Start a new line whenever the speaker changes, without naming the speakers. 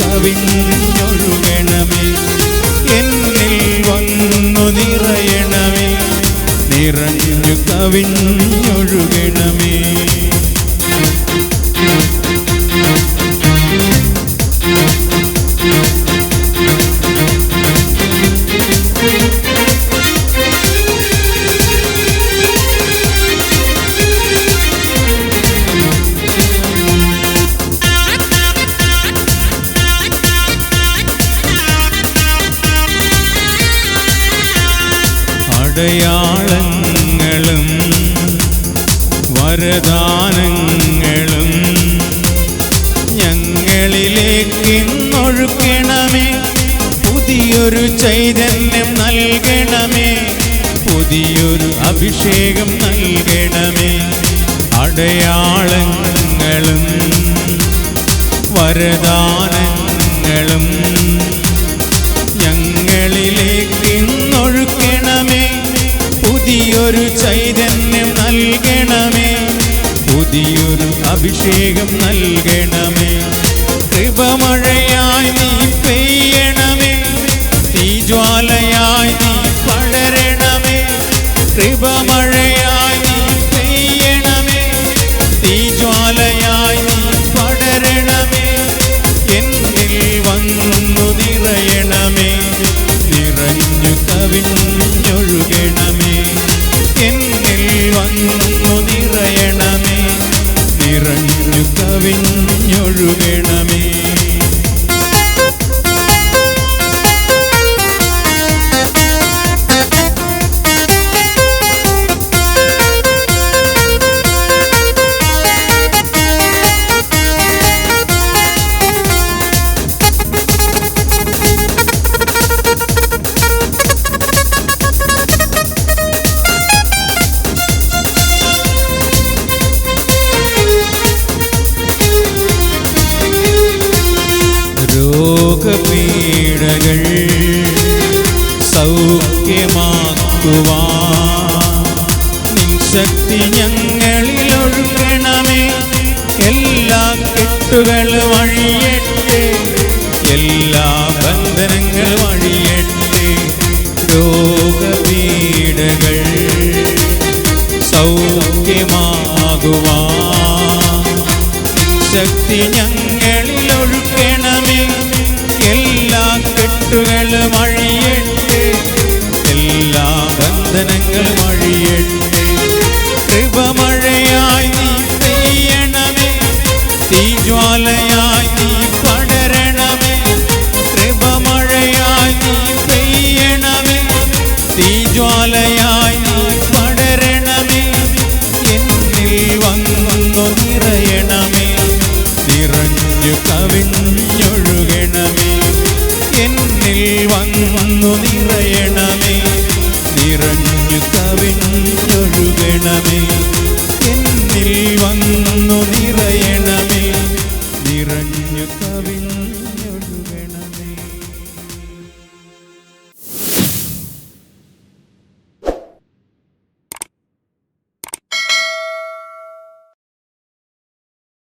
കവിഞ്ഞു അടയാളങ്ങളും വരദാനങ്ങളും ഞങ്ങളിലേക്കിന്നൊഴുക്കണമേ പുതിയൊരു ചൈതന്യം നൽകണമേ. പുതിയൊരു അഭിഷേകം നൽകണമേ. അടയാളങ്ങളും വരദാനങ്ങളും അഭിഷേകം നൽകണമേ. കൃപമഴയായി നീ പെയ്യണമേ. തീജ്വാലയായി നീ പടരണമേ. കൃപമഴയായി നിറഞ്ഞു രോഗപീഠകൾ സൗഖ്യമാക്കുവാൻ നിൻ ശക്തി ഞങ്ങളിൽ ഒഴുകണമേ. എല്ലാ കെട്ടുകൾ വഴിയട്ടെ. എല്ലാ ബന്ധനങ്ങൾ വഴിയട്ടെ. രോഗപീഠകൾ സൗഖ്യമാകുവാ ശക്തി ഞങ്ങളിൽ അഴിയട്ടെ കൃപമഴയായി നീ പെയ്യണമേ. തീജ്വാലയായി നീ പടരണമേ. കൃപമഴയായി നീ പെയ്യണമേ. തീജ്വാലയായി നീ പടരണമേ. എന്നിൽ വന്നു നിറഞ്ഞു കവിഞ്ഞൊഴുകണമേ. എന്നിൽ വന്നു നിറയണമേ കവിഞ്ഞൊഴുകണമേ